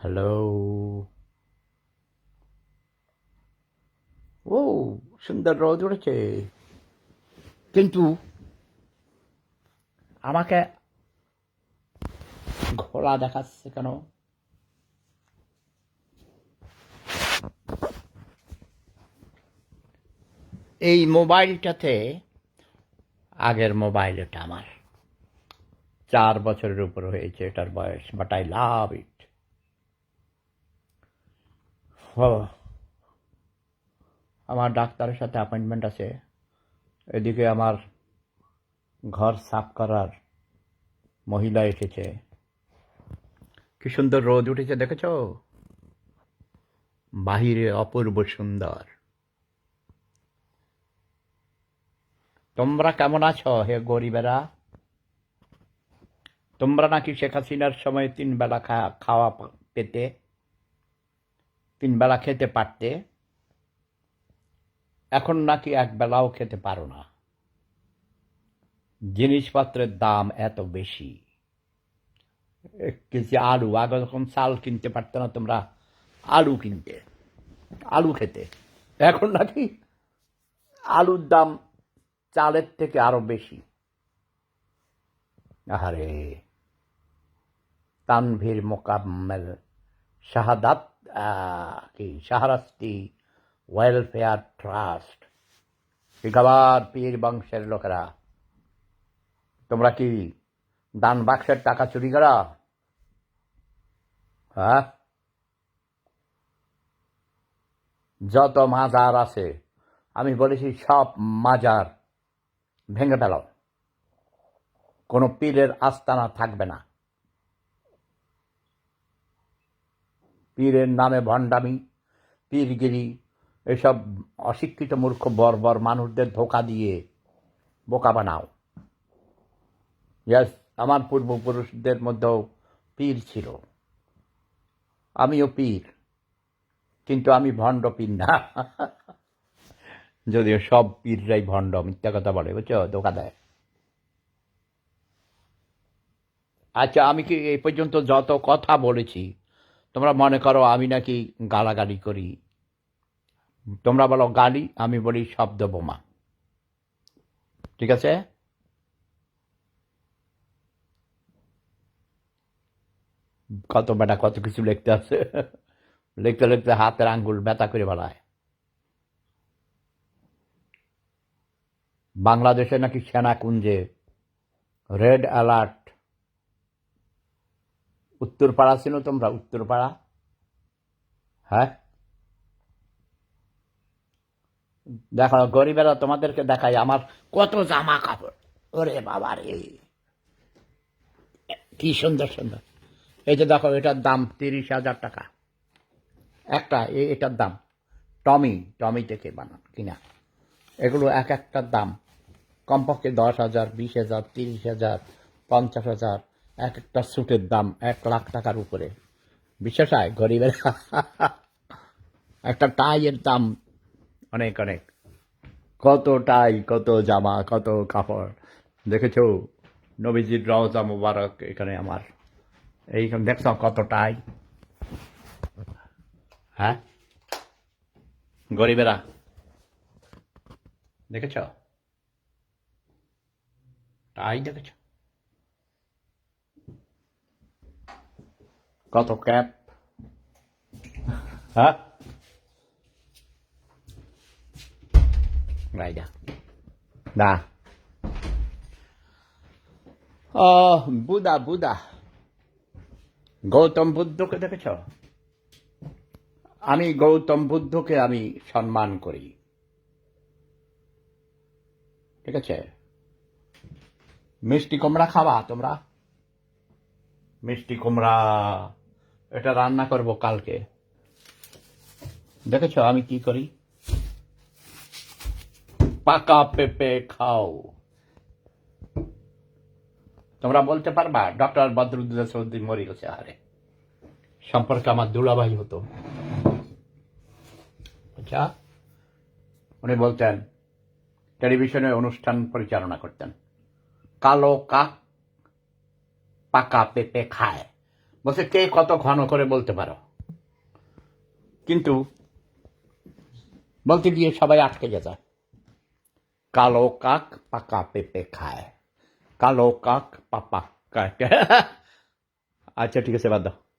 Hello ও সুন্দর রোদ উঠেছে। কিন্তু আমাকে ঘোড়া দেখাচ্ছে কেন? এই মোবাইলটাতে, আগের মোবাইল এটা আমার। চার বছরের উপর হয়েছে এটার বয়স বাট আই লাভ ইট আমার ডাক্তারের সাথে অ্যাপয়েন্টমেন্ট আছে। এদিকে আমার ঘর সাফ করার মহিলা এসেছে। কি সুন্দর রোদ উঠেছে দেখেছ? বাহিরে অপূর্ব সুন্দর। তোমরা কেমন আছো হে গরিবেরা? তোমরা নাকি শেখ হাসিনার সময় তিন বেলা খাওয়া পেতে? তিন বেলা খেতে পারতে, এখন নাকি এক বেলাও খেতে পারো না। জিনিসপত্রের দাম এত বেশি। কেজি আলু, আগে যখন চাল কিনতে পারতো না তোমরা, আলু কিনতে, আলু খেতে। এখন নাকি আলুর দাম চালের থেকে আরও বেশি। আরে তানভীর মোকাম্মেল শাহাদাত কি, শাহরাস্তি, ওয়েলফেয়ার ট্রাস্ট পিকাবার পীর বংশের লোকেরা। তোমরা কি দান বাক্সের টাকা চুরি করা? হ্যাঁ? যত মাজার আছে, আমি বলেছি সব মাজার ভেঙে ফেলাও কোনো পীরের আস্তানা থাকবে না। পীরের নামে ভণ্ডামি, পীরগিরি, এসব অশিক্ষিত মূর্খ বর্বর মানুষদের ধোকা দিয়ে বোকা বানাও। ইয়াস আমার পূর্বপুরুষদের মধ্যেও পীর ছিল। আমিও পীর, কিন্তু আমি ভণ্ড পীর না। যদিও সব পীররাই ভণ্ড, মিথ্যা কথা বলে, বুঝছ? ধোকা দেয়। আচ্ছা আমি কি এই পর্যন্ত যত কথা বলেছি তোমরা মনে করো আমি নাকি গালাগালি করি। তোমরা বলো গালি, আমি বলি শব্দ বোমা। ঠিক আছে? কত বেটা, কত কিছু লিখতে আছে। লিখতে লিখতে হাতের আঙ্গুল ব্যথা করে বেড়ায়। বাংলাদেশে নাকি সেনা কুঞ্জে রেড অ্যালার্ট উত্তরপাড়া ছিল তোমরা? উত্তরপাড়া? হ্যাঁ? দেখো গরিবেরা তোমাদেরকে দেখায় আমার কত জামা কাপড় ওরে বাবা রে। কি সুন্দর সুন্দর। এই যে দেখো, এটার দাম তিরিশ হাজার টাকা। একটা এটার দাম। টমি টমি থেকে বানান কিনা। এগুলো এক একটার দাম। কমপক্ষে দশ হাজার, বিশ হাজার, তিরিশ হাজার, পঞ্চাশ হাজার। এক একটা স্যুটের দাম এক লাখ টাকার উপরে। বিশ্বাস হয়? গরিবের একটা টাইয়ের দাম অনেক অনেক। কত টাই, কত জামা, কত কাপড়। দেখেছ? নবীজির রওজা মুবারক এখানে আমার। এইখানে দেখছ কত টাই? হ্যাঁ? গরিবেরা। দেখেছ? টাই দেখেছ? কত ক্যাপ হ্যাঁ রাইডা না ও বুদা বুদা গৌতম বুদ্ধকে দেখেছ? আমি গৌতম বুদ্ধকে আমি সম্মান করি। ঠিক আছে? মিষ্টি কুমড়া খাবা তোমরা? মিষ্টি কুমড়া। এটা রান্না করব কালকে। দেখেছ আমি কি করি? পাকা পেঁপে খাও। তোমরা বলতে পারবা, ডক্টর বদরুদ্দুল্লাহ সৌদি মরে গেছে আরে সম্পর্কে আমার দুলাভাই হতো। আচ্ছা উনি বলতেন, টেলিভিশনে অনুষ্ঠান পরিচালনা করতেন। কালো কাক পাকা পেঁপে খায়। বলছে, কে কত ঘন করে বলতে পারো? কিন্তু বলতে গিয়ে সবাই আটকে যেত কালো কাক পাকা পেঁপে খায়। কালো কাক পাপা খায়। আচ্ছা ঠিক আছে, বাদ দাও।